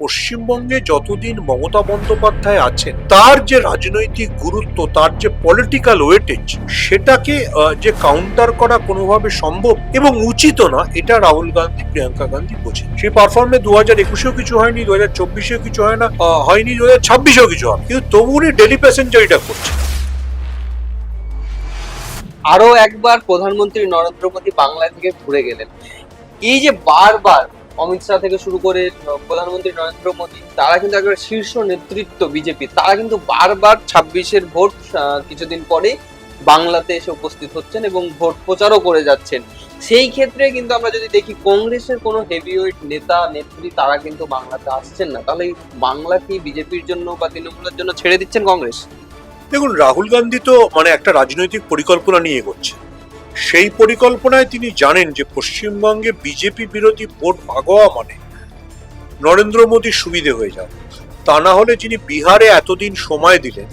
পশ্চিমবঙ্গে যতদিন মমতা বন্দ্যোপাধ্যায় আছেন, তার যে রাজনৈতিক গুরুত্ব, তার যে পলিটিক্যাল ওয়েটেজ সেটাকে যে কাউন্টার করা কোনোভাবে সম্ভব এবং উচিত না, এটা রাহুল গান্ধী, প্রিয়াঙ্কা গান্ধী বোঝেন। সেই পারফর্মে দু হাজার একুশেও কিছু হয়নি দু হাজার চব্বিশেও কিছু হয় না হয়নি দু হাজার ছাব্বিশেও কিছু হয় কিন্তু তবু উনি ডেলি প্যাসেঞ্জারিটা করছে আরও একবার প্রধানমন্ত্রী নরেন্দ্র মোদী বাংলা থেকে ঘুরে গেলেন। এই যে বারবার অমিত শাহ থেকে শুরু করে প্রধানমন্ত্রী নরেন্দ্র মোদী, তারা কিন্তু একবার শীর্ষ নেতৃত্ব বিজেপি। তারা কিন্তু বারবার ছাব্বিশের ভোট কিছুদিন পরে বাংলাতে এসে উপস্থিত হচ্ছেন এবং ভোট প্রচারও করে যাচ্ছেন। সেই ক্ষেত্রে কিন্তু আমরা যদি দেখি, কংগ্রেসের কোনো হেভিওয়েট নেতা, নেত্রী, তারা কিন্তু বাংলাতে আসছেন না। তাহলে বাংলা কি বিজেপির জন্য বা তৃণমূলের জন্য ছেড়ে দিচ্ছেন কংগ্রেস? দেখুন, রাহুল গান্ধী তো মানে একটা রাজনৈতিক পরিকল্পনা নিয়ে এগোচ্ছে সেই পরিকল্পনায় তিনি জানেন যে পশ্চিমবঙ্গে বিজেপি বিরোধী ভোট ভাগোয়া মানে নরেন্দ্র মোদীর সুবিধে হয়ে যাবে তা না হলে যিনি বিহারে এতদিন সময় দিলেন,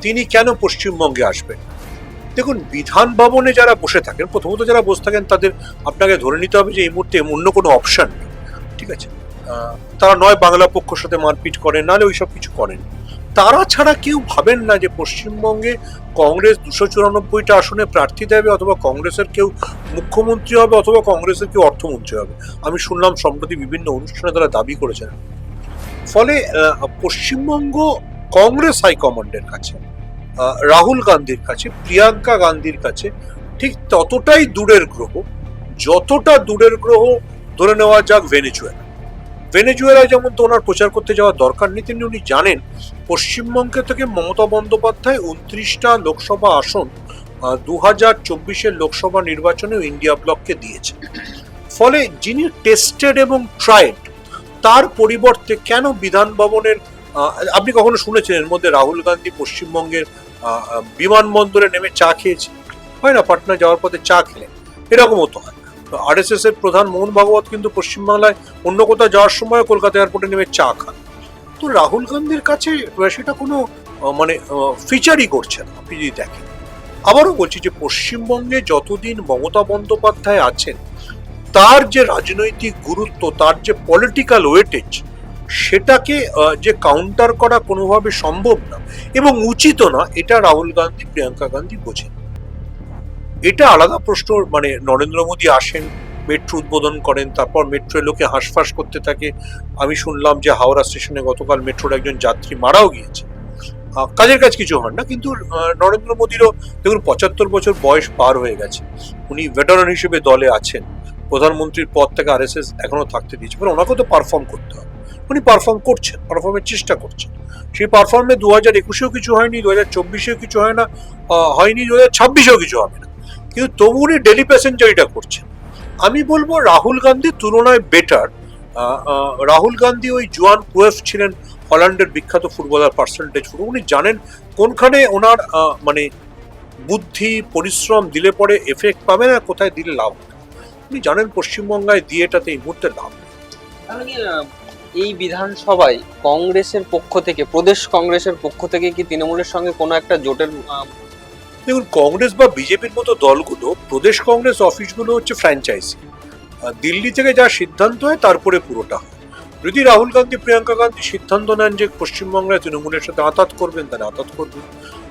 তিনি কেন পশ্চিমবঙ্গে আসবেন? দেখুন, বিধান ভবনে যারা বসে থাকেন, প্রথমত যারা বসে থাকেন, তাদের আপনাকে ধরে নিতে হবে যে এই মুহূর্তে অন্য কোনো অপশান নেই। ঠিক আছে? তারা নয় বাংলা পক্ষের সাথে মারপিট করেন নাহলে ওইসব কিছু করেন। তারা ছাড়া কেউ ভাবেন না যে পশ্চিমবঙ্গে কংগ্রেস দুশো চুরানব্বইটা আসনে প্রার্থী দেবে অথবা কংগ্রেসের কেউ মুখ্যমন্ত্রী হবে অথবা কংগ্রেসের কেউ অর্থমন্ত্রী হবে। আমি শুনলাম সম্প্রতি বিভিন্ন অনুষ্ঠানে তারা দাবি করেছেন। ফলে পশ্চিমবঙ্গ কংগ্রেস হাইকমান্ডের কাছে রাহুল গান্ধীর কাছে, প্রিয়াঙ্কা গান্ধীর কাছে ঠিক ততটাই দূরের গ্রহ, যতটা দূরের গ্রহ ধরে নেওয়া যাক ভেনেজুয়েলা ভেনেজুয়েলায় যেমন তো ওনার প্রচার করতে যাওয়ার দরকার নেই, তিনি উনি জানেন, পশ্চিমবঙ্গ থেকে মমতা বন্দ্যোপাধ্যায় উনত্রিশটা লোকসভা আসন দু হাজার চব্বিশের লোকসভা নির্বাচনেও ইন্ডিয়া ব্লককে দিয়েছে। ফলে যিনি টেস্টেড এবং ট্রায়েড, তার পরিবর্তে কেন বিধান ভবনের আপনি কখনো শুনেছেন এর মধ্যে রাহুল গান্ধী পশ্চিমবঙ্গের বিমানবন্দরে নেমে চা খেয়েছে? হয় না, পাটনা যাওয়ার পথে চা খেলেন। এরকমও তো হয়। আরএসএস এর প্রধান মোহন ভাগবত কিন্তু পশ্চিমবাংলায় অন্য কোথাও যাওয়ার সময় কলকাতা এয়ারপোর্টে নেমে চা খান। তো রাহুল গান্ধীর কাছে সেটা কোনো মানে ফিচারই করছে না, আপনি যদি দেখেন। আবারও বলছি যে পশ্চিমবঙ্গে যতদিন মমতা বন্দ্যোপাধ্যায় আছেন, তার যে রাজনৈতিক গুরুত্ব, তার যে পলিটিক্যাল ওয়েটেজ সেটাকে যে কাউন্টার করা কোনোভাবে সম্ভব না এবং উচিত না, এটা রাহুল গান্ধী, প্রিয়াঙ্কা গান্ধী বোঝেন। এটা আলাদা প্রশ্ন মানে নরেন্দ্র মোদী আসেন, মেট্রো উদ্বোধন করেন, তারপর মেট্রোয় লোকে হাঁসফাঁস করতে থাকে। আমি শুনলাম যে হাওড়া স্টেশনে গতকাল মেট্রোর একজন যাত্রী মারাও গিয়েছে। কাজের কাজ কিছু হন না, কিন্তু নরেন্দ্র মোদীরও দেখুন পঁচাত্তর বছর বয়স পার হয়ে গেছে। উনি ভেটারান হিসেবে দলে আছেন। প্রধানমন্ত্রীর পদ থেকে আরএসএস এখনও থাকতে দিয়েছে মানে ওনাকেও তো পারফর্ম করতে হবে। উনি পারফর্ম করছেন পারফর্মের চেষ্টা করছেন। সেই পারফর্মে দু হাজার একুশেও কিছু হয়নি দু হাজার চব্বিশেও কিছু হয় না হয়নি দু হাজার ছাব্বিশেও কিছু হবে না। কিন্তু তবু উনি ডেলি প্যাসেঞ্জারিটা করছেন। আমি বলব রাহুল গান্ধীর তুলনায় বেটার রাহুল গান্ধী ওই জোয়ান কুয়েফ ছিলেন হল্যান্ডের বিখ্যাত ফুটবলার পার্সেন্টেজ ফুটবল উনি জানেন কোনখানে ওনার মানে বুদ্ধি, পরিশ্রম দিলে পরে এফেক্ট পাবেন আর কোথায় দিলে লাভ উনি জানেন পশ্চিমবঙ্গায় দিয়েটাতে এই মুহূর্তে লাভ এই বিধানসভায় কংগ্রেসের পক্ষ থেকে, প্রদেশ কংগ্রেসের পক্ষ থেকে কি তৃণমূলের সঙ্গে কোনো একটা জোটের দেখুন, কংগ্রেস বা বিজেপির মতো দলগুলো প্রদেশ কংগ্রেস অফিসগুলো হচ্ছে ফ্র্যাঞ্চাইজি দিল্লি থেকে যা সিদ্ধান্ত হয়, তারপরে পুরোটা হয়। যদি রাহুল গান্ধী, প্রিয়াঙ্কা গান্ধী সিদ্ধান্ত নেন যে পশ্চিমবঙ্গে তৃণমূলের সাথে আতাত করবেন, তাহলে আতাত করবেন।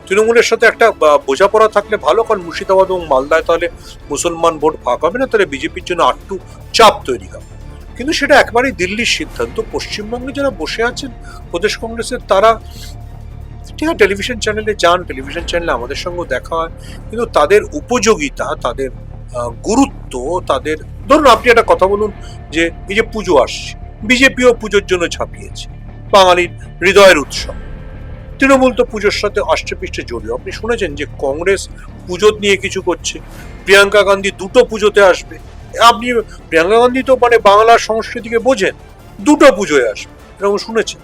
তৃণমূলের সাথে একটা বোঝাপড়া থাকলে ভালো, কারণ মুর্শিদাবাদ এবং মালদায় তাহলে মুসলমান ভোট ভাগ হবে না, তাহলে বিজেপির জন্য আটটু চাপ তৈরি হবে। কিন্তু সেটা একবারেই দিল্লির সিদ্ধান্ত, পশ্চিমবঙ্গে যারা বসে আছেন, প্রদেশ কংগ্রেসের তারা ঠিক আছে টেলিভিশন চ্যানেলে যান টেলিভিশন চ্যানেলে আমাদের সঙ্গেও দেখা হয়। কিন্তু তাদের উপযোগিতা, তাদের গুরুত্ব, তাদের, ধরুন আপনি একটা কথা বলুন যে, এই যে পুজো আসছে, বিজেপিও পুজোর জন্য ছাপিয়েছে, বাঙালির হৃদয়ের উৎসব। তৃণমূল তো পুজোর সাথে আষ্টে পৃষ্ঠে জড়িয়ে আপনি শুনেছেন যে কংগ্রেস পুজো নিয়ে কিছু করছে, প্রিয়াঙ্কা গান্ধী দুটো পুজোতে আসবে। আপনি, প্রিয়াঙ্কা গান্ধী তো মানে বাংলার সংস্কৃতিকে বোঝেন, দুটো পুজোয় আসবে, এরকম শুনেছেন?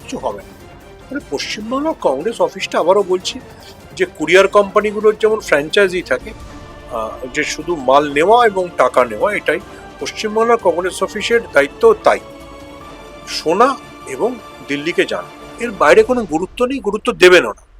কিছু হবে না। পশ্চিমবাংলা কংগ্রেস অফিসটা আবারও বলছি যে কুরিয়ার কোম্পানিগুলোর যেমন ফ্র্যাঞ্চাইজি থাকে যে শুধু মাল নেওয়া এবং টাকা নেওয়া এটাই পশ্চিমবাংলা কংগ্রেস অফিসের দায়িত্ব তাই। শোনা এবং দিল্লিকে জানা। এর বাইরে কোনো গুরুত্ব নেই, গুরুত্ব দেবেনও না।